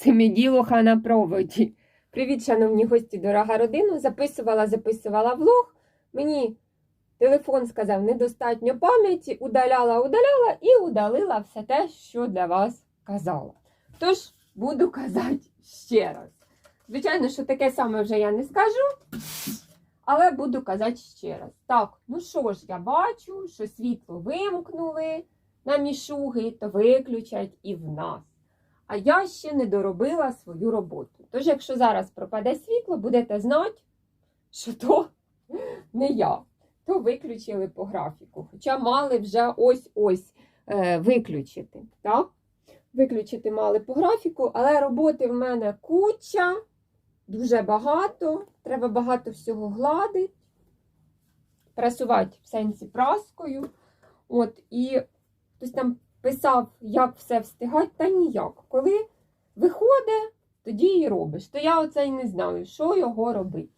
Семиділуха на проводі. Привіт, шановні гості, дорога родина. Записувала, записувала влог. Мені телефон сказав недостатньо пам'яті, удаляла, удаляла і удалила все те, що для вас казала. Тож буду казати ще раз. Звичайно, що таке саме вже я не скажу, але буду казати ще раз. Так, ну що ж, я бачу, що світло вимкнули на мішуги, то виключать і в нас. А я ще не доробила свою роботу. Тож, якщо зараз пропаде світло, будете знати, що то не я, то виключили по графіку. Хоча мали вже ось-ось е, виключити. Так? Виключити мали по графіку, але роботи в мене куча, дуже багато. Треба багато всього гладити, прасувати в сенсі праскою. От, і хтось там писав, як все встигати, та ніяк. Коли виходить, тоді і робиш. То я оце й не знаю, що його робити.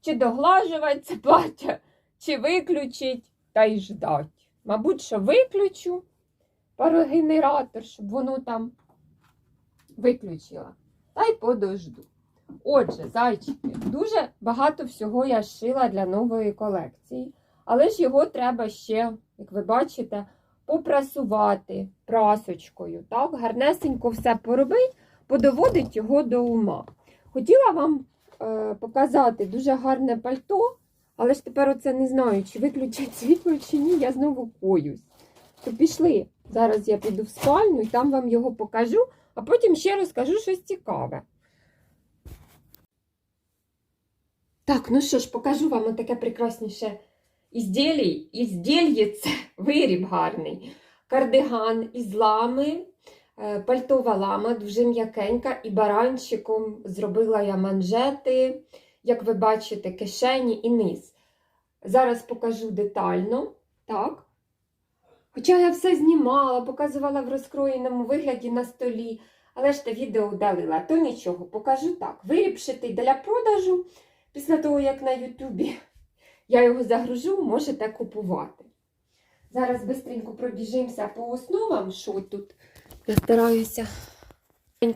Чи доглажувати це плаття, чи виключить та й ждать. Мабуть, що виключу парогенератор, щоб воно там виключило. Та й подожду. Отже, зайчики, дуже багато всього я шила для нової колекції, але ж його треба ще, як ви бачите, попрасувати прасочкою. Так, гарнесенько все поробить, подоводить його до ума. Хотіла вам е, показати дуже гарне пальто, але ж тепер оце не знаю, чи виключать світло, чи ні, я знову боюсь. То пішли. Зараз я піду в спальню і там вам його покажу, а потім ще розкажу щось цікаве. Так, ну що ж, покажу вам таке прекрасніше ізділій. Іздільє це виріб гарний. Кардиган із лами, е, пальтова лама, дуже м'якенька, і баранчиком зробила я манжети, як ви бачите, кишені і низ. Зараз покажу детально. Так. Хоча я все знімала, показувала в розкроєному вигляді на столі, але ж те відео удалила, то нічого, покажу так. Вирібшитий для продажу. Після того, як на Ютубі я його загружу, можете купувати. Зараз швидко пробіжимося по основам, що тут. Я стараюся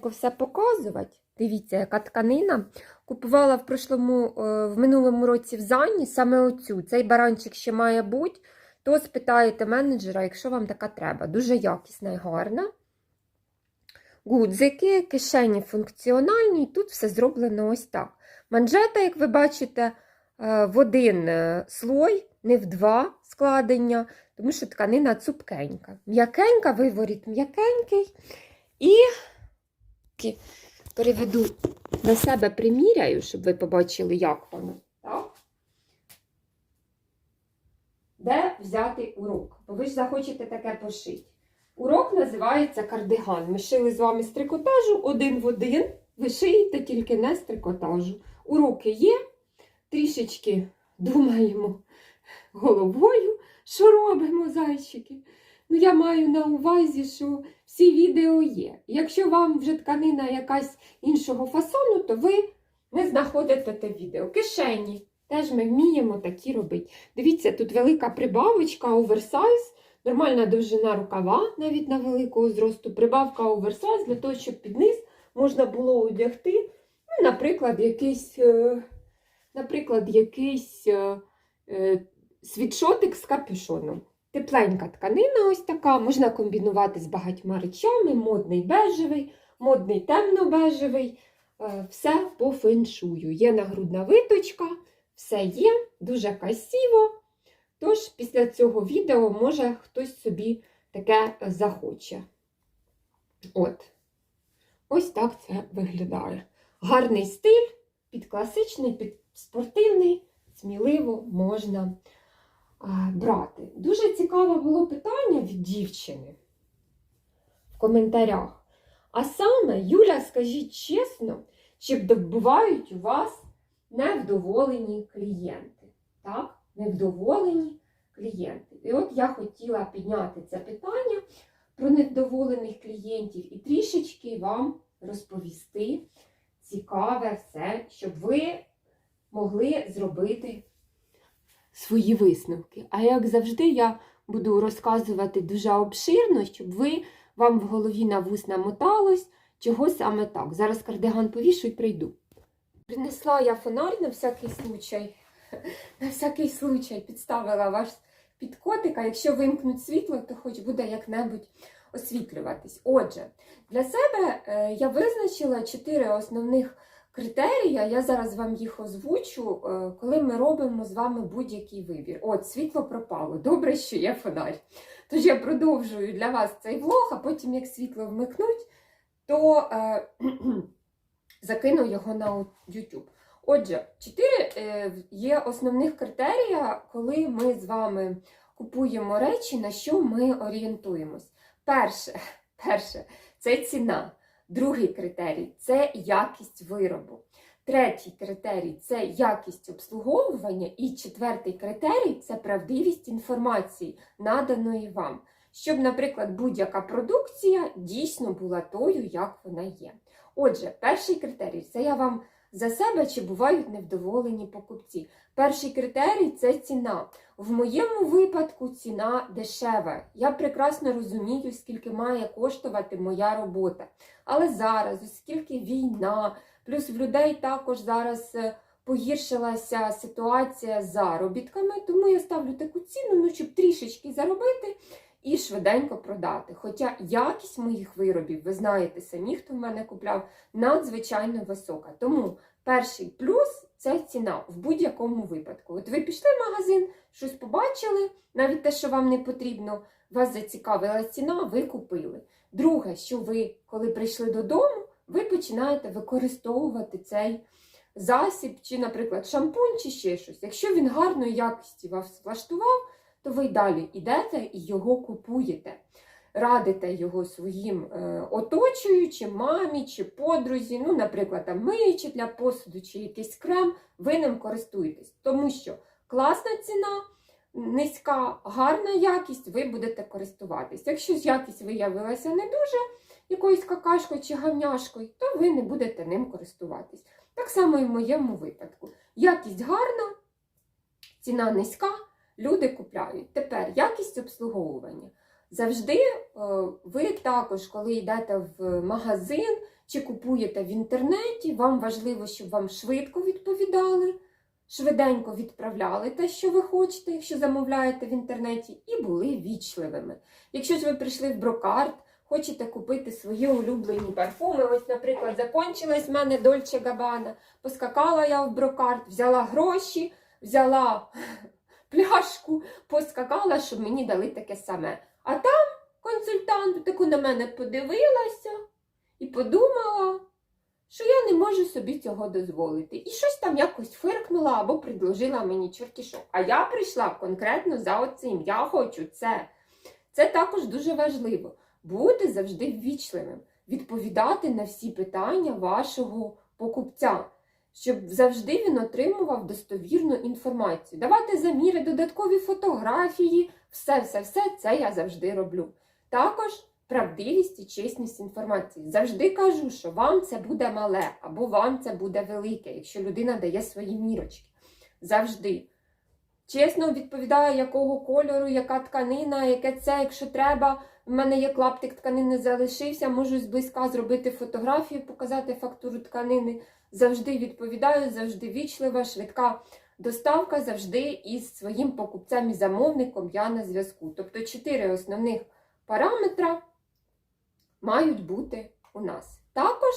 все показувати. Дивіться, яка тканина. Купувала в прошлому, е, в минулому році в Зані саме оцю. Цей баранчик ще має бути. То спитаєте менеджера, якщо вам така треба. Дуже якісна і гарна. Гудзики, кишені функціональні, тут все зроблено ось так. Манжета, як ви бачите, в один е, слой, не в два складення, тому що тканина цупкенька. М'якенька, виворіт м'якенький. І переведу на себе приміряю, щоб ви побачили, як воно. Так? Де взяти урок? Бо ви ж захочете таке пошити. Урок називається кардиган. Ми шили з вами з трикотажу один в один. Ви шиєте тільки не з трикотажу. Уроки є, трішечки думаємо головою, що робимо, зайчики. Ну, я маю на увазі, що всі відео є. Якщо вам вже тканина якась іншого фасону, то ви не знаходите те відео. Кишені. Теж ми вміємо такі робити. Дивіться, тут велика прибавочка, оверсайз, нормальна довжина рукава, навіть на великого зросту. Прибавка оверсайз для того, щоб під низ можна було одягти, ну, наприклад, якийсь, е, наприклад, якийсь е, е, світшотик з капюшоном. Тепленька тканина ось така, можна комбінувати з багатьма речами, модний бежевий, модний темно-бежевий. Е, Все по феншую. Є нагрудна виточка, все є, дуже красиво. Тож, після цього відео, може, хтось собі таке захоче. От. Ось так це виглядає. Гарний стиль, під класичний, під спортивний, сміливо можна брати. Дуже цікаве було питання від дівчини в коментарях. А саме, Юля, скажіть чесно, чи бувають у вас невдоволені клієнти? Так? Невдоволені клієнти. І от я хотіла підняти це питання про невдоволених клієнтів і трішечки вам розповісти цікаве все, щоб ви могли зробити свої висновки. А як завжди, я буду розказувати дуже обширно, щоб ви вам в голові на вус намоталось, чого саме так. Зараз кардиган повішу і прийду. Принесла я фонарь на всякий случай. На всякий случай підставила ваш під котика. Якщо вимкнуть світло, то хоч буде як-небудь освітлюватись. Отже, для себе е, я визначила чотири основних критерія. Я зараз вам їх озвучу, е, коли ми робимо з вами будь-який вибір. От, світло пропало. Добре, що є фонарь. Тож я продовжую для вас цей влог, а потім, як світло вмикнуть, то е, закину його на YouTube. Отже, чотири е, є основних критерія, коли ми з вами купуємо речі, на що ми орієнтуємось. Перше, перше це ціна. Другий критерій це якість виробу. Третій критерій це якість обслуговування. І четвертий критерій це правдивість інформації, наданої вам. Щоб, наприклад, будь-яка продукція дійсно була тою, як вона є. Отже, перший критерій це я вам за себе чи бувають невдоволені покупці. Перший критерій це ціна. В моєму випадку ціна дешева. Я прекрасно розумію, скільки має коштувати моя робота. Але зараз, оскільки війна, плюс в людей також зараз е, погіршилася ситуація з заробітками, тому я ставлю таку ціну, ну, щоб трішечки заробити і швиденько продати. Хоча якість моїх виробів, ви знаєте самі, хто в мене купляв, надзвичайно висока. Тому перший плюс це ціна в будь-якому випадку. От ви пішли в магазин, щось побачили, навіть те, що вам не потрібно, вас зацікавила ціна, ви купили. Друге, що ви, коли прийшли додому, ви починаєте використовувати цей засіб, чи, наприклад, шампунь, чи ще щось. Якщо він гарної якості вас влаштував, то ви й далі йдете і його купуєте. Радите його своїм е, оточуючим, мамі чи подрузі, ну, наприклад, там миючи для посуду чи якийсь крем, ви ним користуєтесь. Тому що класна ціна, низька, гарна якість, ви будете користуватись. Якщо якість виявилася не дуже якоюсь какашкою чи гавняшкою, то ви не будете ним користуватись. Так само і в моєму випадку. Якість гарна, ціна низька, люди купляють. Тепер якість обслуговування. Завжди е, ви також, коли йдете в магазин чи купуєте в інтернеті, вам важливо, щоб вам швидко відповідали, швиденько відправляли те, що ви хочете, якщо замовляєте в інтернеті, і були вічливими. Якщо ж ви прийшли в брокарт, хочете купити свої улюблені парфуми, ось, наприклад, закончилась в мене Дольче Габана, поскакала я в брокарт, взяла гроші, взяла пляшку, поскакала, щоб мені дали таке саме. А там консультант таку на мене подивилася і подумала, що я не можу собі цього дозволити. І щось там якось фиркнула або предложила мені чортішок. А я прийшла конкретно за оцим. Я хочу це. Це також дуже важливо. Бути завжди ввічливим, відповідати на всі питання вашого покупця, щоб завжди він отримував достовірну інформацію. Давати заміри, додаткові фотографії, все-все-все це я завжди роблю. Також правдивість і чесність інформації. Завжди кажу, що вам це буде мале або вам це буде велике, якщо людина дає свої мірочки. Завжди. Чесно відповідаю, якого кольору, яка тканина, яке це, якщо треба. В мене є клаптик тканини залишився, можу зблизька зробити фотографію, показати фактуру тканини. Завжди відповідаю, завжди вічлива, швидка доставка, завжди із своїм покупцем і замовником я на зв'язку. Тобто чотири основних параметра мають бути у нас. Також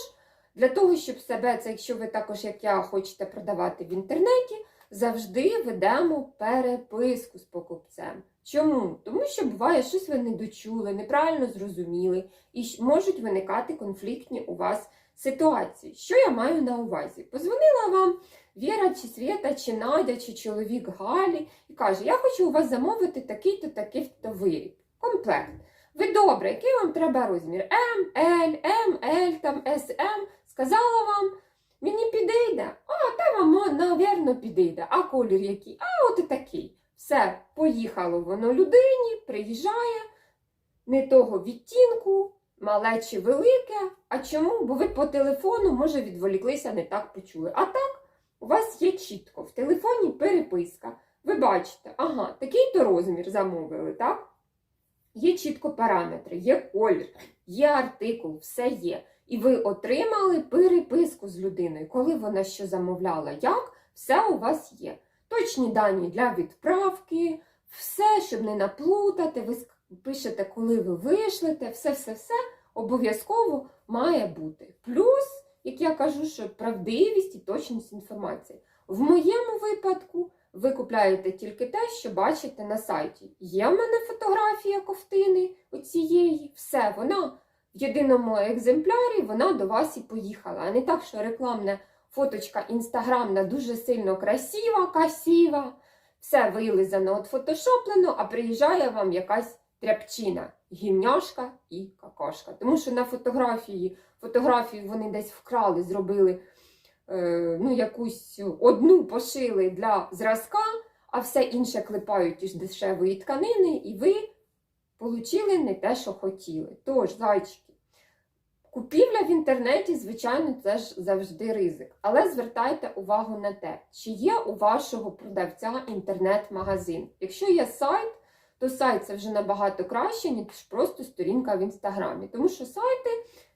для того, щоб себе, це якщо ви також, як я, хочете продавати в інтернеті, завжди ведемо переписку з покупцем. Чому? Тому що буває, щось ви не дочули, неправильно зрозуміли, і можуть виникати конфліктні у вас ситуації. Що я маю на увазі? Позвонила вам Віра, чи Свєта, чи Надя, чи чоловік Галі і каже: Я хочу у вас замовити такий-то такий-то виріб. Комплект. Ви добре, який вам треба розмір? М, Л, М, Л, там СМ. Сказала вам, мені підійде. А, та вам, навірно, підійде. А колір який? А, от і такий. Все, поїхало воно людині, приїжджає, не того відтінку, мале чи велике. А чому? Бо ви по телефону, може, відволіклися, не так почули. А так, у вас є чітко в телефоні переписка. Ви бачите, ага, такий-то розмір замовили, так? Є чітко параметри, є колір, є артикул, все є. і ви отримали переписку з людиною, коли вона що замовляла, як все у вас є. Точні дані для відправки, все, щоб не наплутати, ви пишете, коли ви вишлете, все-все-все обов'язково має бути. Плюс, як я кажу, що правдивість і точність інформації. В моєму випадку ви купляєте тільки те, що бачите на сайті. Є в мене фотографія ковтини оцієї, все, вона в єдиному екземплярі, вона до вас і поїхала. А не так, що рекламна фоточка інстаграмна дуже сильно красива, красива, все вилизано, от фотошоплено, а приїжджає вам якась тряпчина, гімняшка і какашка. Тому що на фотографії, фотографію вони десь вкрали, зробили е, ну, якусь одну пошили для зразка, а все інше клепають із дешевої тканини, і ви получили не те, що хотіли. Тож, зайчики, купівля в інтернеті, звичайно, це ж завжди ризик. Але звертайте увагу на те, чи є у вашого продавця інтернет-магазин. Якщо є сайт, то сайт це вже набагато краще, ніж просто сторінка в інстаграмі. Тому що сайти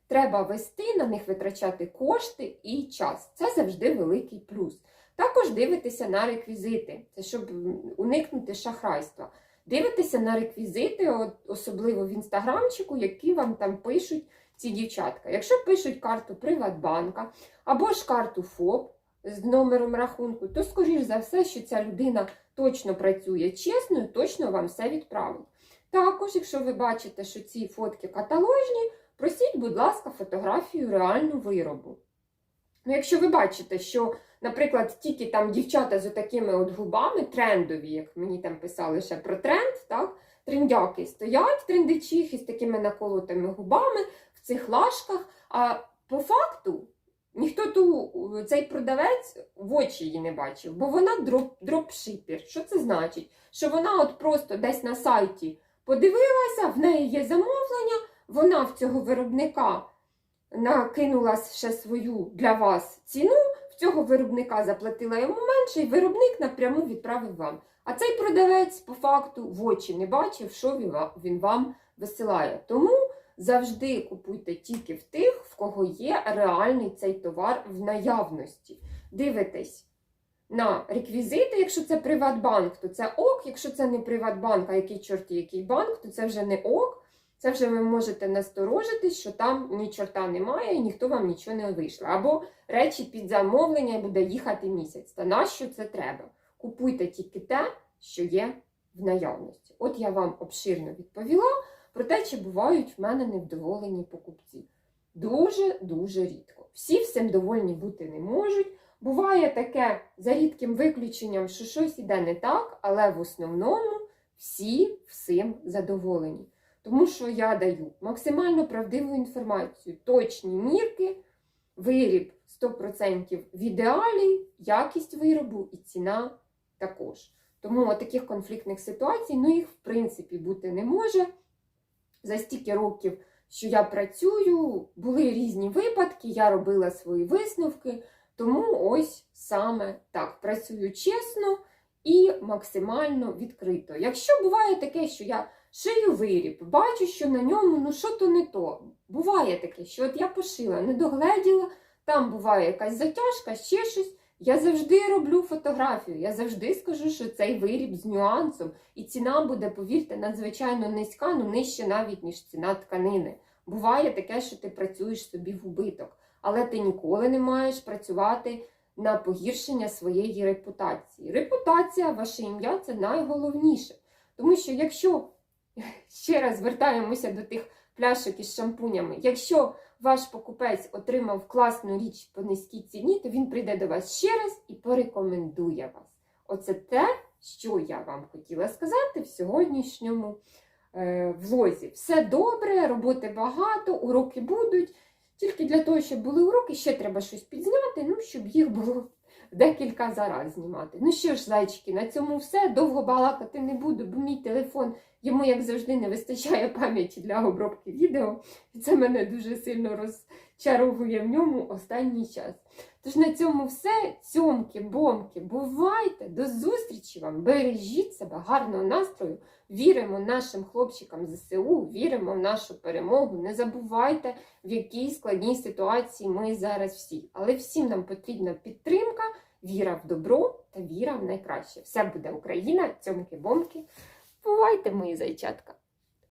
треба вести, на них витрачати кошти і час. Це завжди великий плюс. Також дивитися на реквізити, це щоб уникнути шахрайства. Дивитися на реквізити, особливо в інстаграмчику, які вам там пишуть ці дівчатка. Якщо пишуть карту Приватбанка або ж карту ФОП з номером рахунку, то скоріш за все, що ця людина точно працює чесно і точно вам все відправить. Також, якщо ви бачите, що ці фотки каталожні, просіть, будь ласка, фотографію реальну виробу. Ну, якщо ви бачите, що, наприклад, тільки там дівчата з такими от губами трендові, як мені там писали ще про тренд, так, трендяки стоять, трендичихи з такими наколотими губами в цих лашках, а по факту ніхто ту, цей продавець в очі її не бачив, бо вона дроп, дропшипер. Що це значить? Що вона от просто десь на сайті подивилася, в неї є замовлення, вона в цього виробника накинула ще свою для вас ціну, в цього виробника заплатила йому менше, і виробник напряму відправив вам. А цей продавець по факту в очі не бачив, що він вам висилає. Тому завжди купуйте тільки в тих, в кого є реальний цей товар в наявності. Дивитесь на реквізити, якщо це Приватбанк, то це ок. Якщо це не Приватбанк, а який чорті який банк, то це вже не ок. Це вже ви можете насторожитись, що там ні чорта немає і ніхто вам нічого не вийшло. Або речі під замовлення і буде їхати місяць. Та нащо це треба? Купуйте тільки те, що є в наявності. От я вам обширно відповіла про те, чи бувають в мене невдоволені покупці. Дуже-дуже рідко. Всі всім довольні бути не можуть. Буває таке за рідким виключенням, що щось іде не так, але в основному всі всім задоволені. Тому що я даю максимально правдиву інформацію, точні мірки, виріб 100% в ідеалі, якість виробу і ціна також. Тому таких конфліктних ситуацій, ну їх в принципі бути не може. За стільки років, що я працюю, були різні випадки, я робила свої висновки. Тому ось саме так працюю чесно і максимально відкрито. Якщо буває таке, що я шию виріб, бачу, що на ньому ну що то не то. Буває таке, що от я пошила, не догледіла, там буває якась затяжка, ще щось. Я завжди роблю фотографію, я завжди скажу, що цей виріб з нюансом, і ціна буде, повірте, надзвичайно низька, ну нижче навіть, ніж ціна тканини. Буває таке, що ти працюєш собі в убиток, але ти ніколи не маєш працювати на погіршення своєї репутації. Репутація, ваше ім'я це найголовніше. Тому що якщо ще раз звертаємося до тих пляшок із шампунями, якщо ваш покупець отримав класну річ по низькій ціні, то він прийде до вас ще раз і порекомендує вас. Оце те, що я вам хотіла сказати в сьогоднішньому е, влозі. Все добре, роботи багато, уроки будуть. Тільки для того, щоб були уроки, ще треба щось підзняти, ну, щоб їх було декілька зараз знімати. Ну що ж, зайчики, на цьому все. Довго балакати не буду, бо мій телефон йому, як завжди, не вистачає пам'яті для обробки відео. І це мене дуже сильно розчаровує в ньому останній час. Тож на цьому все. Цьомки, бомки, бувайте, до зустрічі вам! Бережіть себе, гарного настрою! Віримо нашим хлопчикам ЗСУ, віримо в нашу перемогу. Не забувайте, в якій складній ситуації ми зараз всі. Але всім нам потрібна підтримка, віра в добро та віра в найкраще. Все буде Україна, цьомки-бомки. Бувайте, мої зайчатка!